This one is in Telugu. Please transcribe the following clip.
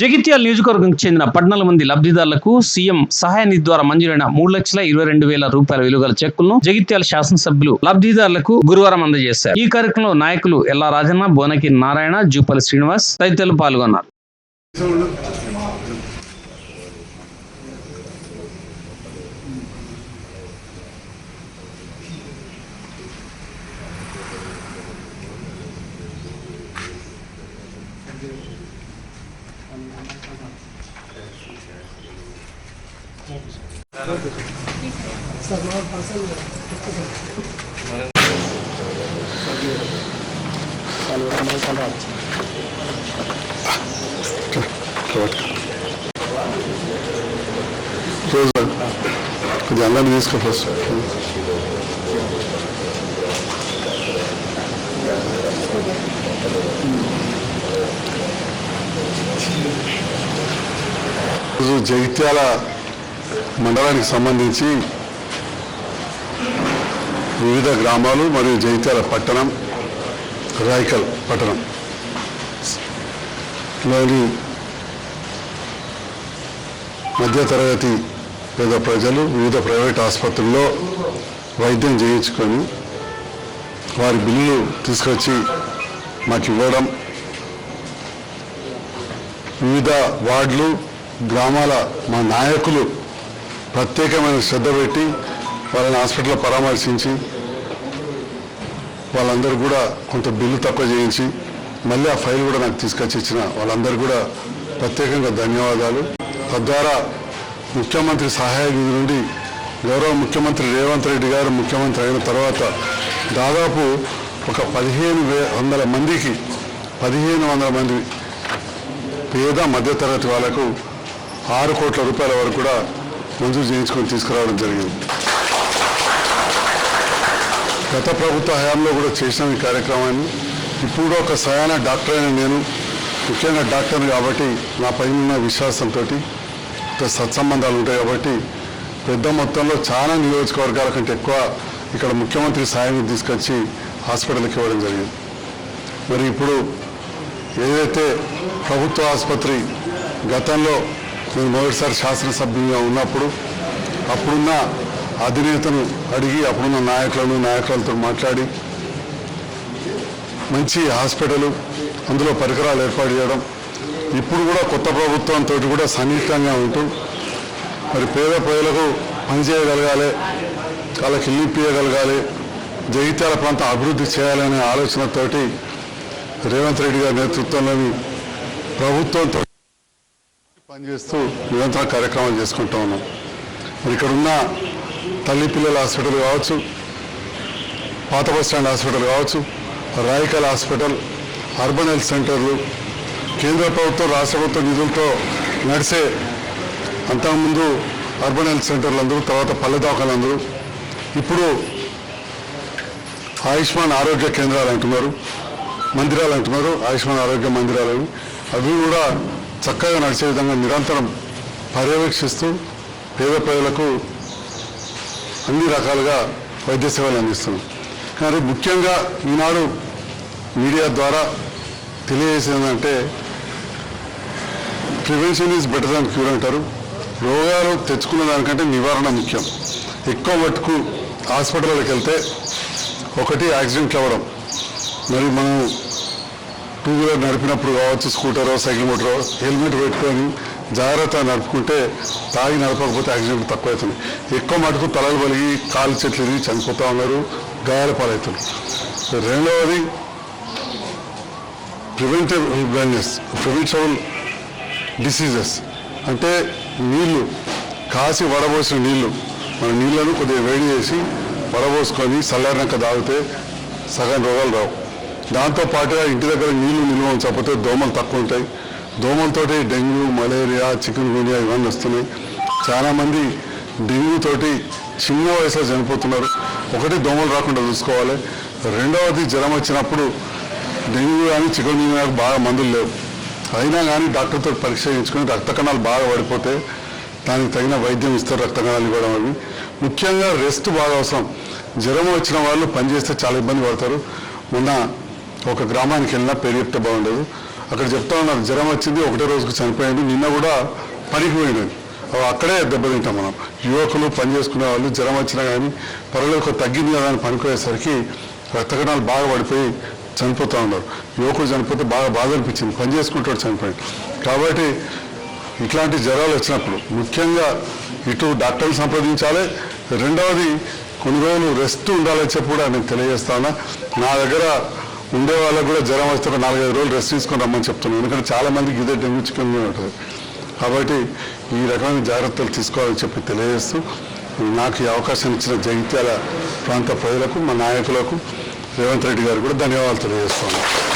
జగిత్యాల నియోజకవర్గంకు చెందిన పద్నాలుగు మంది లబ్ధిదారులకు సీఎం సహాయ నిధి ద్వారా మంజూరైన మూడు లక్షల ఇరవై రెండు వేల రూపాయల విలువల చెక్కులను జగిత్యాల శాసనసభ్యులు లబ్ధిదారులకు గురువారం అందజేశారు. ఈ కార్యక్రమంలో నాయకులు ఎల్లా రాజన్న బోనకి నారాయణ జూపల్లి శ్రీనివాస్ తదితరులు పాల్గొన్నారు. కొద్దిగా అందరినీ తీసుకో ఫస్ట్ జగిత్యాల మండలానికి సంబంధించి వివిధ గ్రామాలు మరియు జైత్యాల పట్టణం రాయకల్ పట్టణం. లోని మధ్యతరగతి పేద ప్రజలు వివిధ ప్రైవేట్ ఆసుపత్రుల్లో వైద్యం చేయించుకొని వారి బిల్లులు తీసుకొచ్చి మాకు ఇవ్వడం వివిధ వార్డులు గ్రామాల మా నాయకులు ప్రత్యేకమైన శ్రద్ధ పెట్టి వాళ్ళని హాస్పిటల్లో పరామర్శించి వాళ్ళందరూ కూడా కొంత బిల్లు తక్కువ చేయించి మళ్ళీ ఆ ఫైల్ కూడా నాకు తీసుకొచ్చి ఇచ్చిన వాళ్ళందరూ కూడా ప్రత్యేకంగా ధన్యవాదాలు. తద్వారా ముఖ్యమంత్రి సహాయ నిధి నుండి గౌరవ ముఖ్యమంత్రి రేవంత్ రెడ్డి గారు ముఖ్యమంత్రి అయిన తర్వాత దాదాపు ఒక పదిహేను వే వందల మందికి పదిహేను వందల మంది పేద మధ్యతరగతి వాళ్ళకు ఆరు కోట్ల రూపాయల వరకు కూడా మంజూరు చేయించుకొని తీసుకురావడం జరిగింది. గత ప్రభుత్వ హయాంలో కూడా చేసిన ఈ కార్యక్రమాన్ని. ఇప్పుడు ఒక సయాన డాక్టర్ అయిన నేను ముఖ్యంగా డాక్టర్ కాబట్టి నా పైన ఉన్న విశ్వాసంతో సత్సంబంధాలు ఉంటాయి కాబట్టి పెద్ద మొత్తంలో చాలా నియోజకవర్గాల కంటే ఎక్కువ ఇక్కడ ముఖ్యమంత్రి సాయం తీసుకొచ్చి హాస్పిటల్కి ఇవ్వడం జరిగింది. మరి ఇప్పుడు ఏదైతే ప్రభుత్వ ఆసుపత్రి గతంలో నేను మొదటిసారి శాసనసభ్యునిగా ఉన్నప్పుడు అప్పుడున్న అధినేతను అడిగి అప్పుడున్న నాయకులను నాయకులతో మాట్లాడి మంచి హాస్పిటల్ అందులో పరికరాలు ఏర్పాటు చేయడం ఇప్పుడు కూడా కొత్త ప్రభుత్వంతో కూడా సన్నిహితంగా ఉంటూ మరి పేద ప్రజలకు పనిచేయగలగాలి వాళ్ళకి ఇల్లు ఇప్పించగలగాలి జగిత్యాల ప్రాంతం అభివృద్ధి చేయాలనే ఆలోచనతోటి రేవంత్ రెడ్డి గారి నేతృత్వంలోని ప్రభుత్వంతో పనిచేస్తూ నిరంతరం కార్యక్రమాలు చేసుకుంటూ ఉన్నాం. మరి ఇక్కడ ఉన్న తల్లి పిల్లల హాస్పిటల్ కావచ్చు పాత బస్ స్టాండ్ హాస్పిటల్ కావచ్చు రాయకల్ హాస్పిటల్ అర్బన్ హెల్త్ సెంటర్లు కేంద్ర ప్రభుత్వం రాష్ట్ర ప్రభుత్వ నిధులతో నడిసే అంతకుముందు అర్బన్ హెల్త్ సెంటర్లు అందరూ తర్వాత పల్లె దవాఖాలు ఇప్పుడు ఆయుష్మాన్ ఆరోగ్య కేంద్రాలు అంటున్నారు మందిరాలు అంటున్నారు ఆయుష్మాన్ ఆరోగ్య మందిరాలు అవి కూడా చక్కగా నడిచే విధంగా నిరంతరం పర్యవేక్షిస్తూ పేద ప్రజలకు అన్ని రకాలుగా వైద్య సేవలు అందిస్తున్నాం. కానీ ముఖ్యంగా ఈనాడు మీడియా ద్వారా తెలియజేసేదంటే prevention is better than cure అంటారు. రోగాలు తెచ్చుకున్న దానికంటే నివారణ ముఖ్యం. ఎక్కువ మట్టుకు హాస్పిటల్కి వెళ్తే ఒకటి యాక్సిడెంట్లు అవ్వడం. మరి మనం టూ వీలర్ నడిపినప్పుడు కావచ్చు స్కూటరో సైకిల్ మోటారో హెల్మెట్ పెట్టుకొని జాగ్రత్త నడుపుకుంటే తాగి నడపకపోతే యాక్సిడెంట్ తక్కువ అవుతుంది ఎక్కువ మటుకు తలలు పలిగి కాలు చెట్లు చనిపోతూ ఉన్నారు గాయాల పాలవుతున్నారు. రెండవది ప్రివెంటివ్ బ్లైండ్నెస్ ప్రివెన్షబుల్ డిసీజెస్. అంటే నీళ్ళు కాసి వడబోసిన నీళ్ళు మన నీళ్ళను కొద్దిగా వేడి చేసి వడబోసుకొని చల్లారినాక తాగితే సగం రోగాలు రావు. దాంతో పాటుగా ఇంటి దగ్గర నీళ్ళు నిల్వ ఉంచకపోతే దోమలు తక్కువ ఉంటాయి. దోమలతోటి డెంగ్యూ మలేరియా చికెన్ గునియా ఇవన్నీ వస్తున్నాయి. చాలామంది డెంగ్యూ తోటి చిన్న వయసులో చనిపోతున్నారు. ఒకటి దోమలు రాకుండా చూసుకోవాలి. రెండవది జ్వరం వచ్చినప్పుడు డెంగ్యూ కానీ చికెన్ గుండియా బాగా మందులు లేవు. అయినా కానీ డాక్టర్తో పరీక్ష చేయించుకొని రక్త కణాలు బాగా పడిపోతే దానికి తగిన వైద్యం ఇస్తారు రక్త కణాలు ఇవ్వడం అవి. ముఖ్యంగా రెస్ట్ బాగా అవసరం. జ్వరం వచ్చిన వాళ్ళు పనిచేస్తే చాలా ఇబ్బంది పడతారు. మొన్న ఒక గ్రామానికి వెళ్ళినా పేరు చెప్తే బాగుండదు. అక్కడ చెప్తా ఉన్నారు జ్వరం వచ్చింది ఒకటే రోజుకు చనిపోయింది నిన్న కూడా పనికి పోయినది అవి అక్కడే దెబ్బతింటాం మనం. యువకులు పని చేసుకునే వాళ్ళు జ్వరం వచ్చినా కానీ పర్వాలేదు తగ్గింది కదా అని పనిపోయేసరికి రక్తకణాలు బాగా పడిపోయి చనిపోతూ ఉన్నారు. యువకుడు చనిపోతే బాగా బాధ అనిపించింది పని చేసుకుంటాడు చనిపోయింది కాబట్టి ఇట్లాంటి జ్వరాలు వచ్చినప్పుడు ముఖ్యంగా ఇటు డాక్టర్ని సంప్రదించాలి. రెండవది కొన్ని రోజులు రెస్ట్ ఉండాలని చెప్పి కూడా నేను తెలియజేస్తాను. నా దగ్గర ఉండే వాళ్ళకు కూడా జ్వరం వస్తే ఒక నాలుగైదు రోజులు రెస్ట్ తీసుకొని రమ్మని చెప్తున్నాను. ఎందుకంటే చాలా మందికి ఇదే డెంగ్యూ చికెన్ ఉంటుంది. కాబట్టి ఈ రకమైన జాగ్రత్తలు తీసుకోవాలని చెప్పి తెలియజేస్తూ నాకు ఈ అవకాశం ఇచ్చిన జగిత్యాల ప్రాంత ప్రజలకు మా నాయకులకు రేవంత్ రెడ్డి గారు కూడా ధన్యవాదాలు తెలియజేస్తున్నాను.